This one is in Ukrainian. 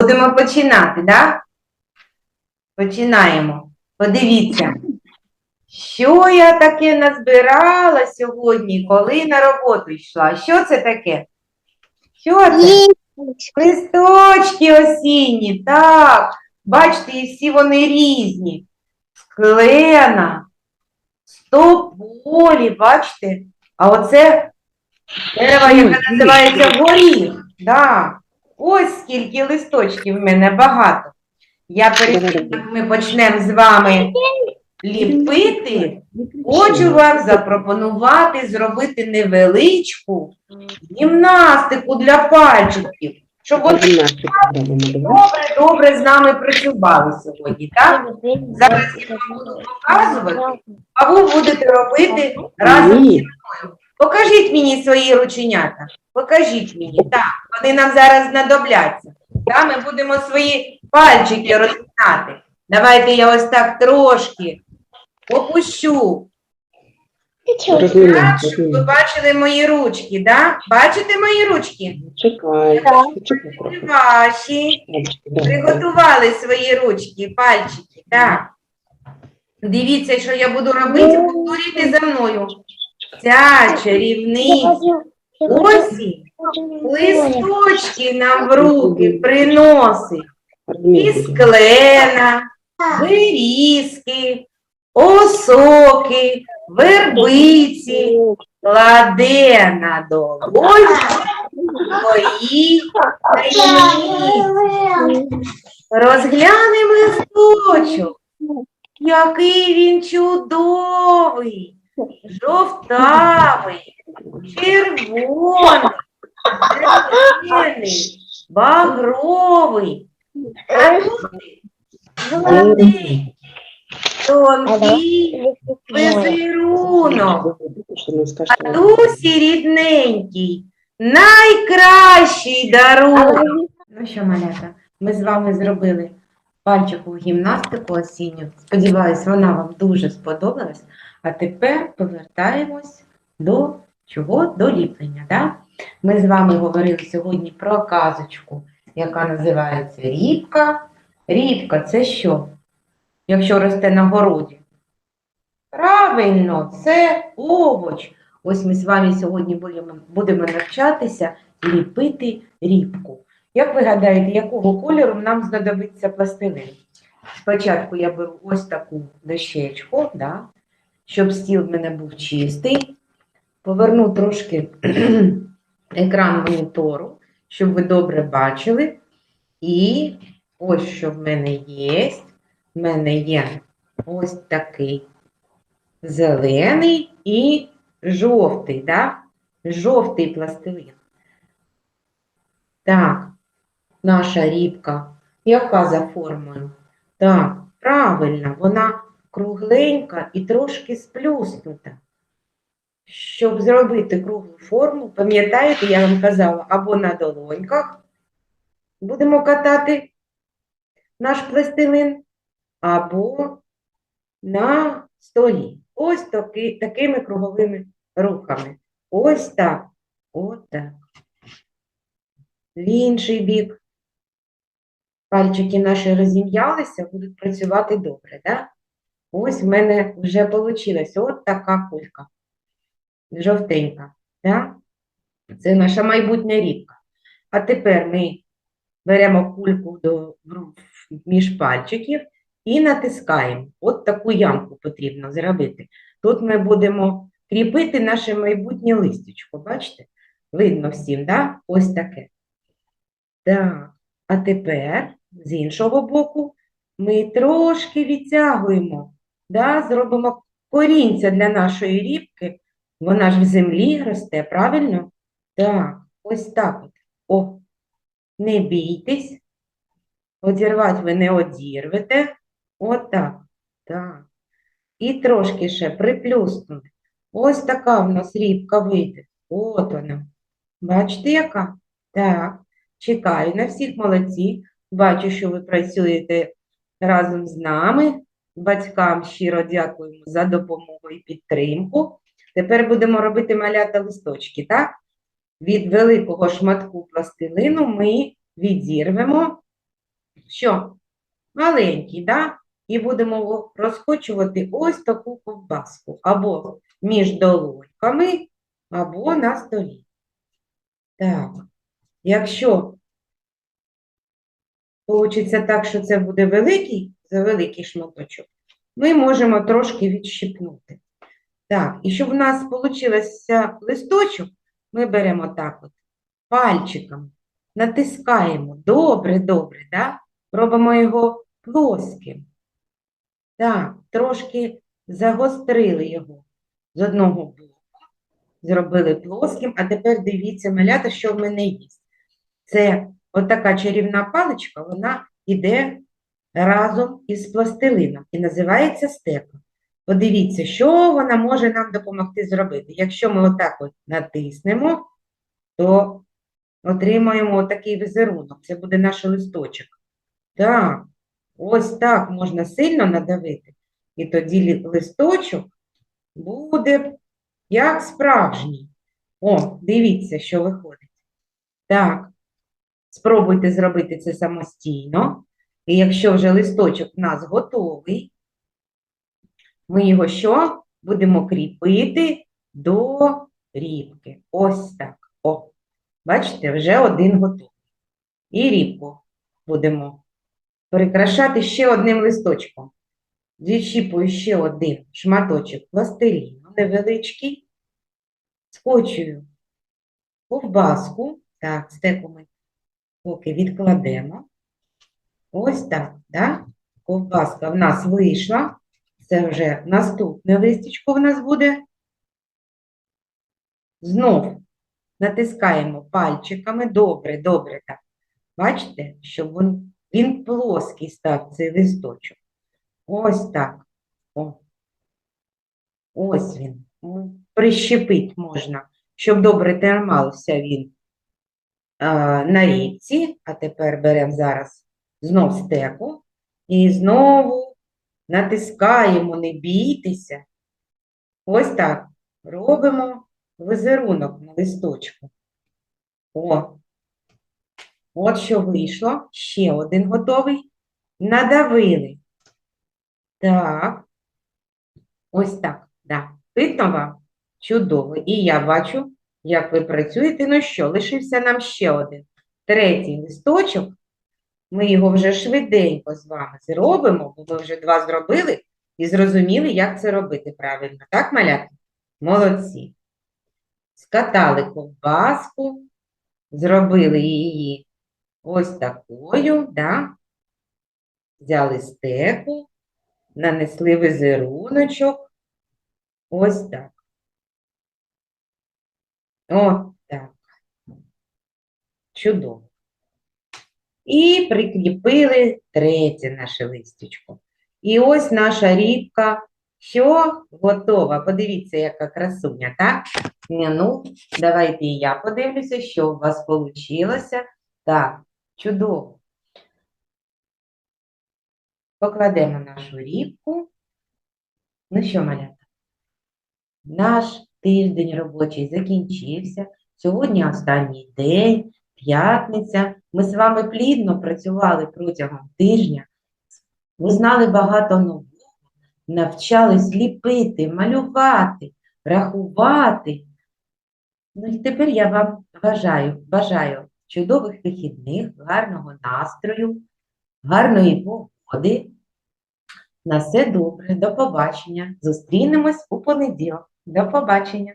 Будемо починати, так? Починаємо. Подивіться, що я таке назбирала сьогодні, коли на роботу йшла. Що це таке? Що це? Листочки осінні, так. Бачите, і всі вони різні. Склена, стополі, бачите? А оце дерево, яке називається горіх. Да. Ось скільки листочків в мене багато. Я перед тим, як ми почнемо з вами ліпити, хочу вам запропонувати зробити невеличку гімнастику для пальчиків, щоб вони добре, добре з нами працювали сьогодні, так? Зараз я вам буду показувати, а ви будете робити разом зі мною. Покажіть мені свої рученята. Покажіть мені. Так, вони нам зараз знадобляться. Так, ми будемо свої пальчики розмінати. Давайте я ось так трошки опущу. Так, щоб ви бачили мої ручки, да? Бачите мої ручки? Чекай, чекай. Ваші. Приготували свої ручки, пальчики, так. Дивіться, що я буду робити, повторюйте за мною. Ця чарівниця осінь листочки нам в руки приносить. І Розмінай. склена, берізки, осоки, вербиці, кладе на долоні свої таємниці. Розглянемо листочок. Який він чудовий, жовтавий, червоний, зелений, багровий, а золотий, тонкий скажеш, А дусі рідненький, найкращий дарунок. Ну що, малята, ми з вами зробили пальчикову гімнастику осінню. Сподіваюсь, вона вам дуже сподобалась. А тепер повертаємось до чого? До ліплення. Да? Ми з вами говорили сьогодні про казочку, яка називається Рібка. Рібка це що? Якщо росте на городі? Правильно, це овоч. Ось ми з вами сьогодні будемо, будемо навчатися ліпити рібку. Як ви гадаєте, якого кольору нам знадобиться пластилин? Спочатку я беру ось таку дощечку, да, щоб стіл в мене був чистий. Поверну трошки екран монітору, щоб ви добре бачили. І ось що в мене є. В мене є ось такий зелений і жовтий, да? Жовтий пластилин. Так, наша рібка, яка за формою? Так, правильно, вона кругленька і трошки сплюснута. Щоб зробити круглу форму, пам'ятаєте, я вам казала, або на долоньках будемо катати наш пластилин, або на столі. Ось таки, такими круговими рухами. Ось так. Отак. В інший бік. Пальчики наші розім'ялися, будуть працювати добре, да? Ось в мене вже вийшло от така кулька. Жовтенька. Да? Це наша майбутня рібка. А тепер ми беремо кульку до, між пальчиків і натискаємо. От таку ямку потрібно зробити. Тут ми будемо кріпити наше майбутнє листячко. Бачите? Видно всім, да? Ось таке. Так, а тепер з іншого боку ми трошки відтягуємо, да? зробимо корінця для нашої рібки. Вона ж в землі росте, правильно? Так, ось так. О, не бійтесь. Одірвати ви не одірвете. Отак. Так. І трошки ще приплюснути. Ось така в нас рібка вийде. От вона. Бачите, яка? Так. Чекаю на всіх молодці. Бачу, що ви працюєте разом з нами. Батькам щиро дякуємо за допомогу і підтримку. Тепер будемо робити малята листочки, так? Від великого шматку пластилину ми відірвемо що? Маленький, да? І будемо розкочувати ось таку ковбаску. Або між долоньками, або на столі. Так, якщо Получиться так, що це буде великий, за великий шматочок, ми можемо трошки відщипнути. Так, і щоб в нас вийшов листочок, ми беремо так от пальчиком, натискаємо добре, добре, да? робимо його плоским. Так, трошки загострили його з одного боку, зробили плоским, а тепер дивіться, малята, що в мене є. Це отака чарівна паличка, вона йде разом із пластилином і називається стека. Подивіться, що вона може нам допомогти зробити. Якщо ми отак от натиснемо, то отримаємо отакий візерунок. Це буде наш листочок. Так, ось так можна сильно надавити. І тоді листочок буде як справжній. О, дивіться, що виходить. Так, спробуйте зробити це самостійно. І якщо вже листочок в нас готовий, ми його що? Будемо кріпити до рібки. Ось так. О, бачите, вже один готовий. І рібку будемо прикрашати ще одним листочком. Відщіпую ще один шматочок пластиліну невеличкий, скочую ковбаску. Так, стеку ми поки відкладемо. Ось так, да? Ковбаска в нас вийшла. Це вже наступне листечко в нас буде. Знов натискаємо пальчиками. Добре, добре так. Бачите, щоб він, він плоский став цей листочок. Ось так. О. Ось він. М, Прищепить можна, щоб добре тримався він а, на річці. А тепер беремо зараз знов стеку і знову натискаємо, не бійтеся. Ось так. Робимо візерунок на листочку. О, от що вийшло. Ще один готовий. Надавили. Так. Ось так. Да. Видно вам? Чудово. І я бачу, як ви працюєте. Ну що, лишився нам ще один. Третій листочок. Ми його вже швиденько з вами зробимо, бо ми вже два зробили і зрозуміли, як це робити правильно. Так, малята? Молодці. Скатали ковбаску, зробили її ось такою, да? взяли стеку, нанесли візеруночок. Ось так. О, так. Чудово. І прикріпили третє наше листячко. І ось наша рібка, що готова. Подивіться, яка красуня, так? Ну, давайте і я подивлюся, що у вас вийшло. Так, чудово. Покладемо нашу рібку. Ну що, малята? Наш тиждень робочий закінчився. Сьогодні останній день, п'ятниця. Ми з вами плідно працювали протягом тижня. Ви знали багато нового, навчались ліпити, малювати, рахувати. Ну і тепер я вам бажаю, бажаю чудових вихідних, гарного настрою, гарної погоди. На все добре, до побачення. Зустрінемось у понеділок. До побачення.